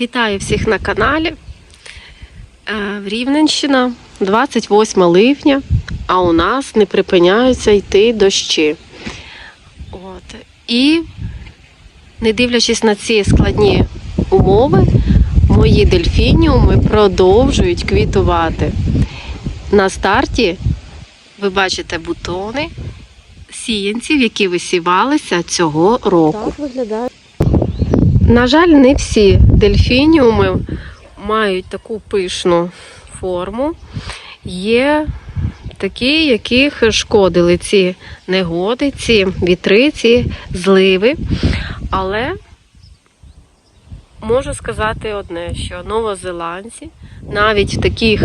Вітаю всіх на каналі. Е, Рівненщина, 28 липня, а у нас не припиняються йти дощі. От. І не дивлячись на ці складні умови, мої дельфініуми продовжують квітувати. На старті ви бачите бутони сіянців, які висівалися цього року. Так виглядає. На жаль, не всі дельфініуми мають таку пишну форму. Є такі, яких шкодили ці негоди, ці вітри, ці зливи. Але можу сказати одне, що новозеландці навіть в таких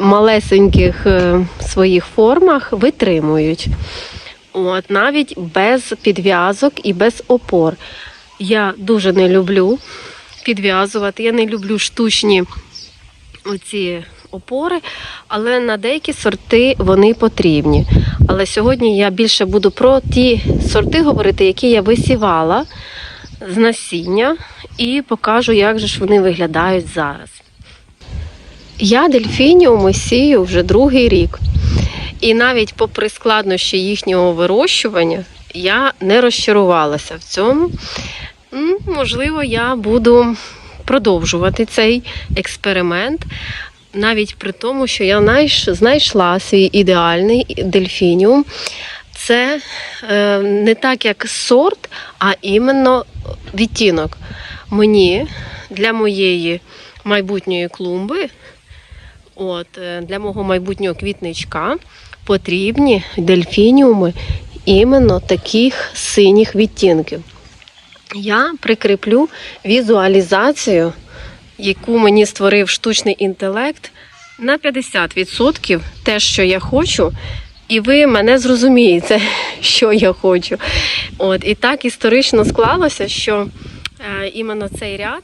малесеньких е, своїх формах витримують. От, навіть без підв'язок і без опор. Я дуже не люблю підв'язувати. Я не люблю штучні оці опори, але на деякі сорти вони потрібні. Але сьогодні я більше буду про ті сорти говорити, які я висівала з насіння, і покажу, як же ж вони виглядають зараз. Я дельфініуми сію вже другий рік. І навіть попри складнощі їхнього вирощування, я не розчарувалася в цьому. Можливо, я буду продовжувати цей експеримент, навіть при тому, що я знайшла свій ідеальний дельфініум. Це е, не так як сорт, а іменно відтінок. Мені для моєї майбутньої клумби, от, е, для мого майбутнього квітничка потрібні дельфініуми іменно таких синіх відтінків. Я прикріплю візуалізацію, яку мені створив штучний інтелект, на 50% те, що я хочу, і ви мене зрозумієте, що я хочу. От, і так історично склалося, що е, іменно цей ряд,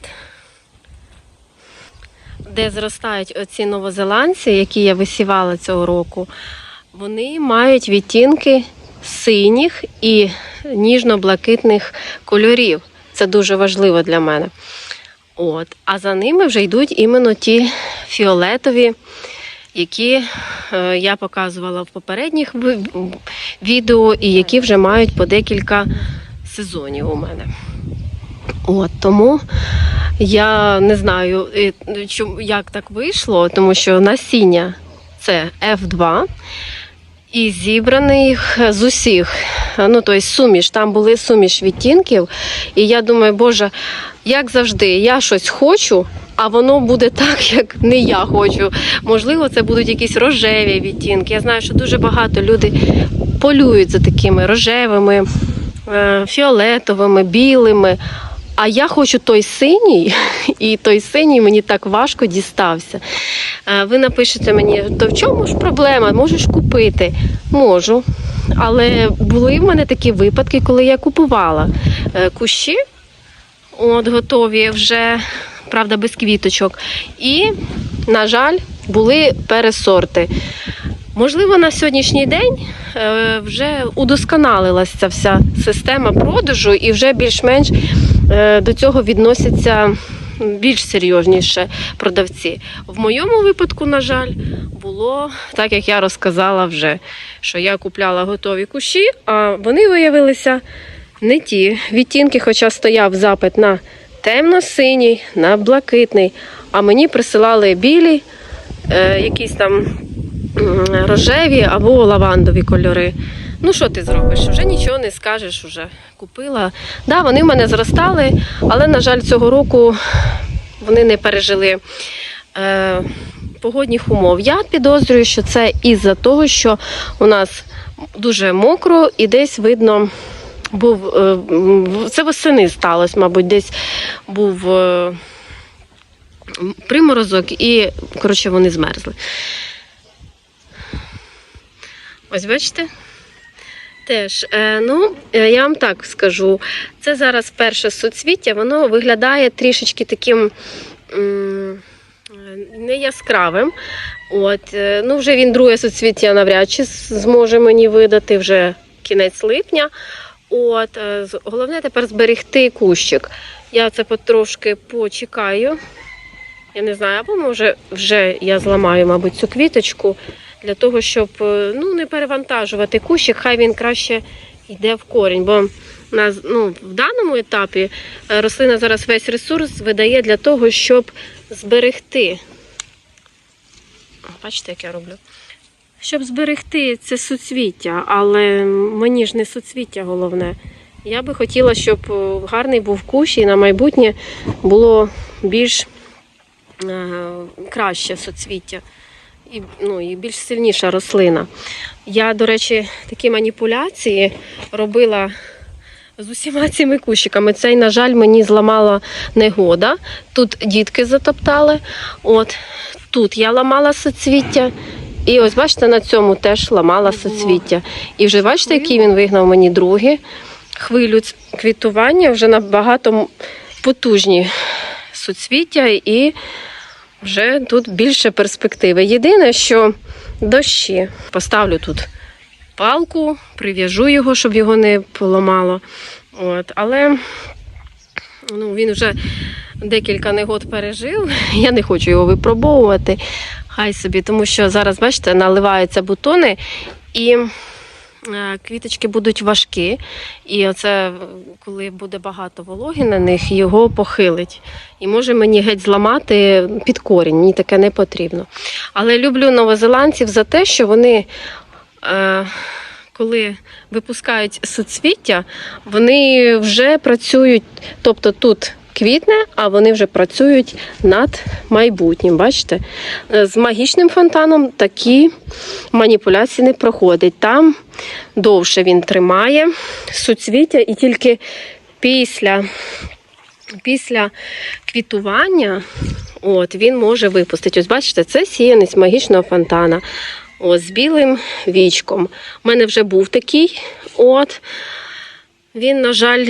де зростають оці новозеландці, які я висівала цього року, вони мають відтінки синіх і ніжно-блакитних кольорів. Це дуже важливо для мене. От. А за ними вже йдуть іменно ті фіолетові, які е, я показувала в попередніх відео, і які вже мають по декілька сезонів у мене. От, тому я не знаю, е, як так вийшло, тому що насіння це F2. І зібраний їх з усіх. Ну, тобто суміш, там були суміш відтінків. І я думаю, Боже, як завжди, я щось хочу, а воно буде так, як не я хочу. Можливо, це будуть якісь рожеві відтінки. Я знаю, що дуже багато людей полюють за такими рожевими, е, фіолетовими, білими. А я хочу той синій, і той синій мені так важко дістався. Е, Ви напишете мені, то в чому ж проблема? Можеш купити? Можу. Але були в мене такі випадки, коли я купувала е, кущі, от готові вже, правда, без квіточок. І, на жаль, були пересорти. Можливо, на сьогоднішній день е, вже удосконалилася вся система продажу і вже більш-менш е, до цього відносяться більш серйозніше продавці. В моєму випадку, на жаль, було так, як я розказала вже, що я купляла готові кущі, а вони виявилися не ті відтінки, хоча стояв запит на темно-синій, на блакитний, а мені присилали білі, е, якісь там рожеві або лавандові кольори. Ну, що ти зробиш? Вже нічого не скажеш, вже купила. Да, вони в мене зростали, але, на жаль, цього року вони не пережили е, погодних умов. Я підозрюю, що це із-за того, що у нас дуже мокро і десь видно. Був е, це восени сталося, мабуть, десь був е, приморозок, і коротше вони змерзли. Ось бачите? Теж, е, ну, е, я вам так скажу, це зараз перше суцвіття, воно виглядає трішечки таким е, не яскравим. От, ну, вже він друге суцвіття навряд чи зможе мені видати вже кінець липня. От, головне тепер зберегти кущик. Я це потрошки почекаю. Я не знаю, або може вже я зламаю, мабуть, цю квіточку для того, щоб е, ну, не перевантажувати кущик, хай він краще йде в корінь. Бо на, ну, в даному етапі е, рослина зараз весь ресурс видає для того, щоб зберегти. Бачите, як я роблю? Щоб зберегти це суцвіття, але мені ж не суцвіття головне. Я би хотіла, щоб е, гарний був кущ і на майбутнє було більш краще соцвіття і, ну, і більш сильніша рослина. Я, до речі, такі маніпуляції робила з усіма цими кущиками. Цей, на жаль, мені зламала негода. Тут дітки затоптали. От тут я ламала соцвіття. І ось бачите, на цьому теж ламала соцвіття. І вже бачите, який він вигнав мені другі хвилю квітування, вже набагато потужні суцвіття, і вже тут більше перспективи. Єдине, що дощі. Поставлю тут палку, прив'яжу його, щоб його не поламало. От, але ну, він вже декілька негод пережив. Я не хочу його випробовувати. Хай собі, тому що зараз, бачите, наливаються бутони і квіточки будуть важкі. І оце, е, коли буде багато вологи на них, його похилить. І може мені геть зламати під корінь. Мені таке не потрібно. Але люблю новозеландців за те, що вони. Е, коли випускають суцвіття, вони вже працюють, тобто тут квітне, а вони вже працюють над майбутнім. Бачите? З магічним фонтаном такі маніпуляції не проходять. Там довше він тримає суцвіття, і тільки після, після квітування от, він може випустити. Ось бачите, це сіянець магічного фонтана. Ось, з білим вічком. У мене вже був такий. От. Він, на жаль,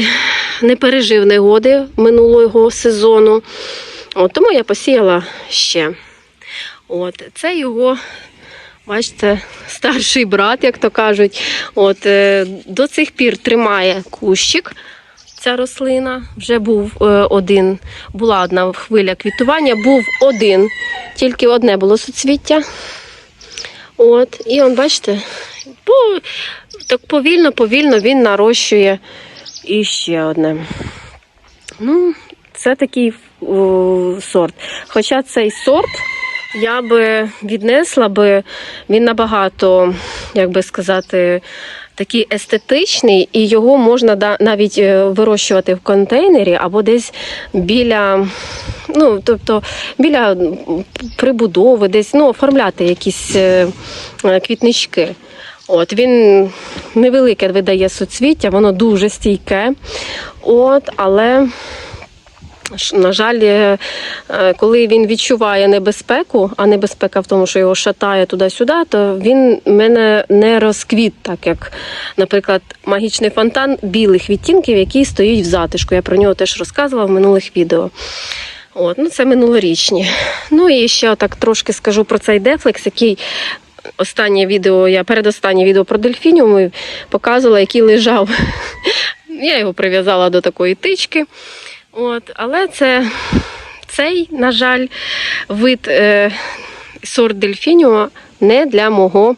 не пережив негоди минулого сезону. От, тому я посіяла ще. От, це його, бачите, старший брат, як то кажуть. От, е, до цих пір тримає кущик. Ця рослина вже був е, один, була одна хвиля квітування, був один, тільки одне було суцвіття. От, і он, бачите, по, так повільно, повільно він нарощує іще одне. Ну, це такий о, сорт. Хоча цей сорт я би віднесла би, він набагато, як би сказати, такий естетичний, і його можна навіть е, вирощувати в контейнері або десь біля, ну, тобто біля прибудови, десь ну, оформляти якісь е, квітнички. От він невелике видає суцвіття, воно дуже стійке. От, але На жаль, е, коли він відчуває небезпеку, а небезпека в тому, що його шатає туди-сюди, то він мене не розквіт, так як, наприклад, магічний фонтан білих відтінків, який стоїть в затишку. Я про нього теж розказувала в минулих відео. От, ну це минулорічні. Ну і ще так трошки скажу про цей дефлекс, який останнє відео, я передостаннє відео про дельфініум показувала, який лежав. Я його прив'язала до такої тички. От, але це цей, на жаль, вид е, сорт дельфініума не для мого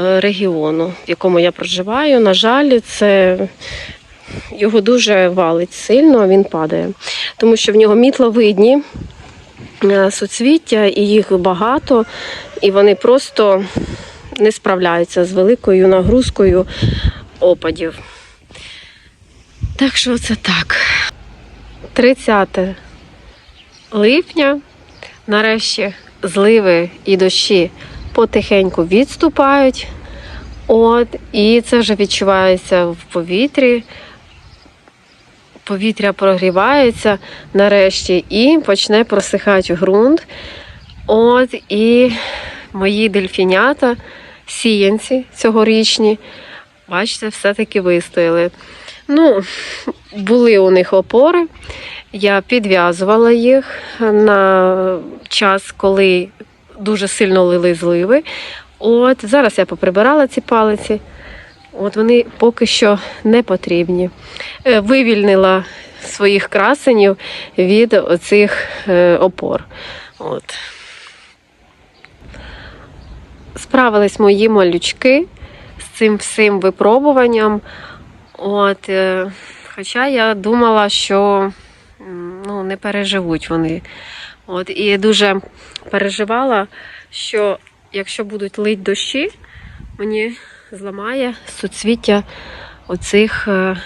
е, регіону, в якому я проживаю. На жаль, це його дуже валить сильно, він падає. Тому що в нього мітловидні е, суцвіття, і їх багато, і вони просто не справляються з великою нагрузкою опадів. Так що це так. 30 липня. Нарешті зливи і дощі потихеньку відступають. От, і це вже відчувається в повітрі. Повітря прогрівається нарешті і почне просихати ґрунт. От, і мої дельфінята, сіянці цьогорічні, бачите, все-таки вистояли. Ну, були у них опори. Я підв'язувала їх на час, коли дуже сильно лили зливи. От зараз я поприбирала ці палиці. От вони поки що не потрібні. Е, Вивільнила своїх красенів від оцих е, опор. От. Справились мої малючки з цим всім випробуванням. От, е, хоча я думала, що ну, не переживуть вони. От, і дуже переживала, що якщо будуть лить дощі, мені зламає суцвіття оцих е,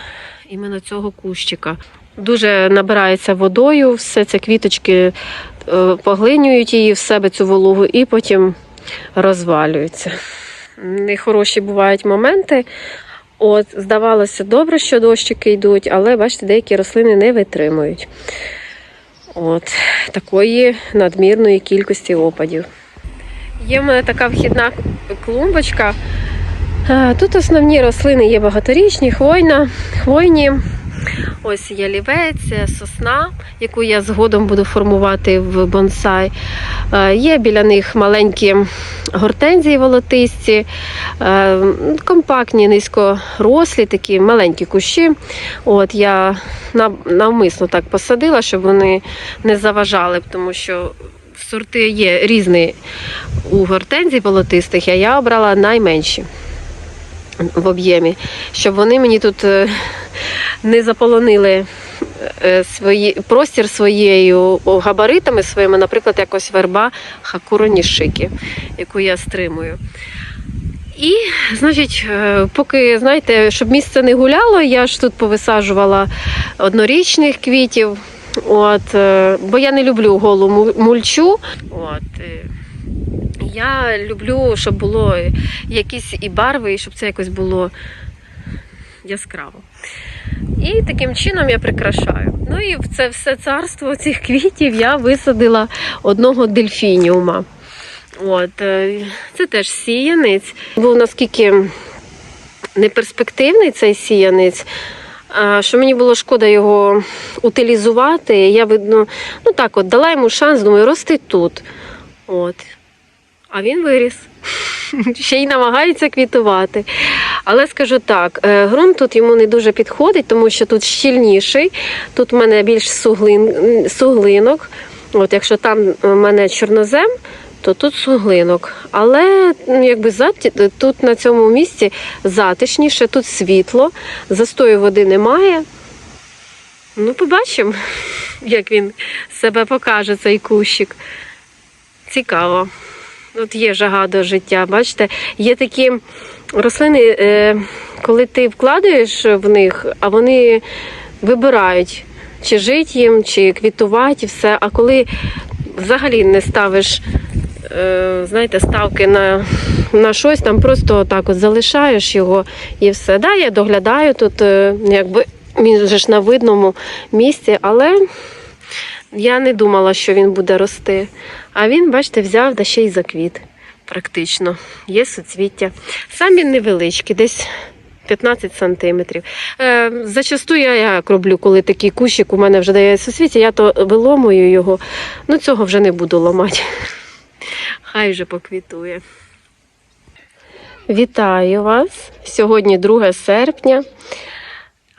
іменно цього кущика. Дуже набирається водою, все це квіточки е, поглинюють її в себе цю вологу і потім розвалюються. Нехороші бувають моменти. От, здавалося, добре, що дощики йдуть, але бачите, деякі рослини не витримують. От, такої надмірної кількості опадів. Є в мене така вхідна клумбочка. Е, Тут основні рослини є багаторічні, хвойна, хвойні. Ось ялівець, сосна, яку я згодом буду формувати в бонсай. Е, Є біля них маленькі гортензії волотисті, е, компактні, низькорослі, такі маленькі кущі. От я навмисно так посадила, щоб вони не заважали, тому що сорти є різні у гортензій волотистих, а я обрала найменші в об'ємі, щоб вони мені тут е, не заполонили е, свої, простір своєю габаритами своїми, наприклад, якось верба хакуро нішики, яку я стримую. І, значить, е, поки, знаєте, щоб місце не гуляло, я ж тут повисаджувала однорічних квітів. От, е, бо я не люблю голу мульчу. От, я люблю, щоб було якісь і барви, і щоб це якось було яскраво. І таким чином я прикрашаю. Ну і в це все царство цих квітів я висадила одного дельфініума. От, е, це теж сіянець. Був наскільки неперспективний цей сіянець, що мені було шкода його утилізувати. Я видно, ну так от дала йому шанс, думаю, рости тут. От. А він виріс. Ще й намагається квітувати. Але скажу так, е, ґрунт тут йому не дуже підходить, тому що тут щільніший, тут в мене більш суглин, суглинок. От якщо там в мене чорнозем, то тут суглинок. Але ну, якби тут на цьому місці затишніше, тут світло, застою води немає. Ну, побачимо, як він себе покаже, цей кущик. Цікаво. От є жага до життя. Бачите, є такі рослини, е, коли ти вкладаєш в них, а вони вибирають, чи жити їм, чи квітувати, і все. А коли взагалі не ставиш, е, знаєте, ставки на, на щось, там просто так от залишаєш його і все. Да, я доглядаю тут, е, якби він вже ж на видному місці, але я не думала, що він буде рости. А він, бачите, взяв да ще й заквіт. Практично. Є суцвіття. Сам він невеличкий, десь 15 сантиметрів. Е, зачасту я як роблю, коли такий кущик у мене вже дає суцвіття, я то виломую його. Ну, цього вже не буду ламати. Хай вже поквітує. Вітаю вас! Сьогодні 2 серпня.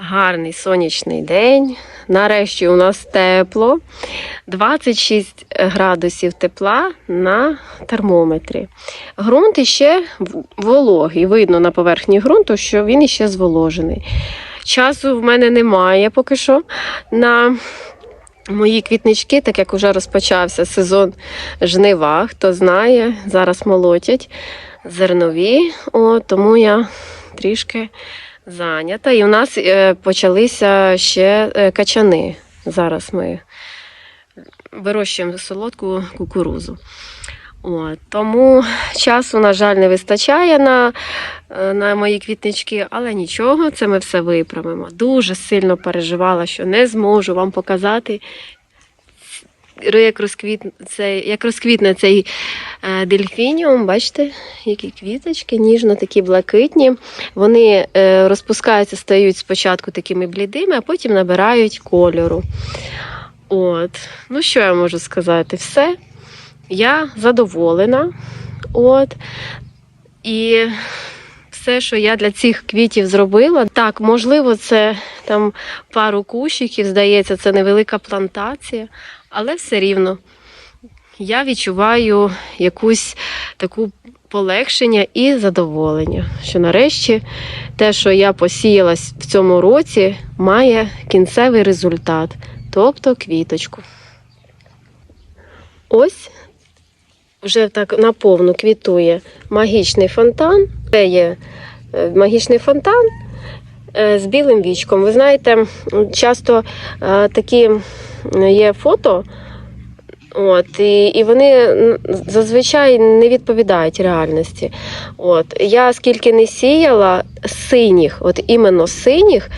Гарний сонячний день. Нарешті у нас тепло. 26 градусів тепла на термометрі. Ґрунт іще вологий. Видно на поверхні ґрунту, що він іще зволожений. Часу в мене немає поки що на мої квітнички, так як вже розпочався сезон жнива. Хто знає, зараз молотять зернові, О, тому я трішки зайнята. І у нас е, почалися ще е, качани. Зараз ми вирощуємо солодку кукурузу. От, тому часу, на жаль, не вистачає на, е, на мої квітнички, але нічого, це ми все виправимо. Дуже сильно переживала, що не зможу вам показати, як, розквіт, цей, як розквітне цей е, дельфініум. Бачите, які квіточки, ніжно такі блакитні. Вони е, розпускаються, стають спочатку такими блідими, а потім набирають кольору. От. Ну, що я можу сказати? Все. Я задоволена. От. І все, що я для цих квітів зробила. Так, можливо, це там пару кущиків, здається, це невелика плантація, але все рівно я відчуваю якусь таку полегшення і задоволення, що нарешті те, що я посіяла в цьому році, має кінцевий результат, тобто квіточку. Ось вже так наповну квітує магічний фонтан. Це є е, магічний фонтан е, з білим вічком. Ви знаєте, часто е, такі є фото. От, і, і вони зазвичай не відповідають реальності. От, я скільки не сіяла синіх, от іменно синіх,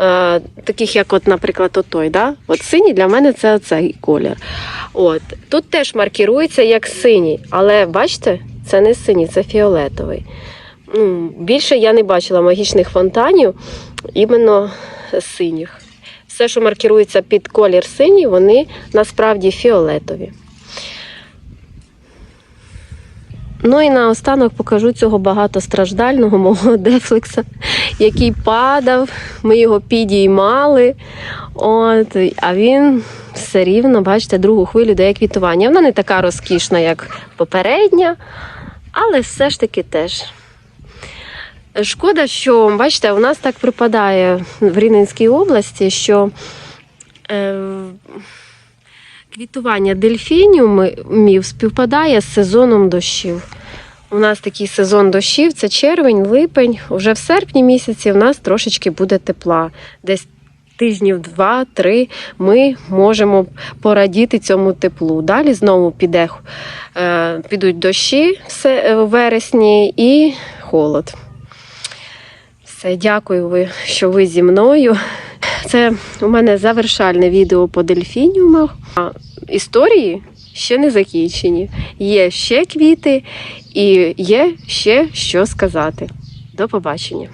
е, таких як, от, наприклад, отой, да? от синій для мене це цей колір. От, тут теж маркірується як синій, але бачите, це не синій, це фіолетовий. Ну, більше я не бачила магічних фонтанів іменно синіх. Все, що маркірується під колір синій, вони насправді фіолетові. Ну і наостанок покажу цього багатостраждального мого дефлекса, який падав, ми його підіймали. От, а він все рівно, бачите, другу хвилю дає квітування. Вона не така розкішна, як попередня, але все ж таки теж. Шкода, що бачите, у нас так припадає в Рівненській області, що е, квітування дельфініумів співпадає з сезоном дощів. У нас такий сезон дощів це червень, липень. Уже в серпні місяці у нас трошечки буде тепла. Десь тижнів два-три ми можемо порадіти цьому теплу. Далі знову піде, е, підуть дощі в вересні і холод. Все, дякую, ви, що ви зі мною. Це у мене завершальне відео по дельфініумах. Історії ще не закінчені. Є ще квіти і є ще що сказати. До побачення.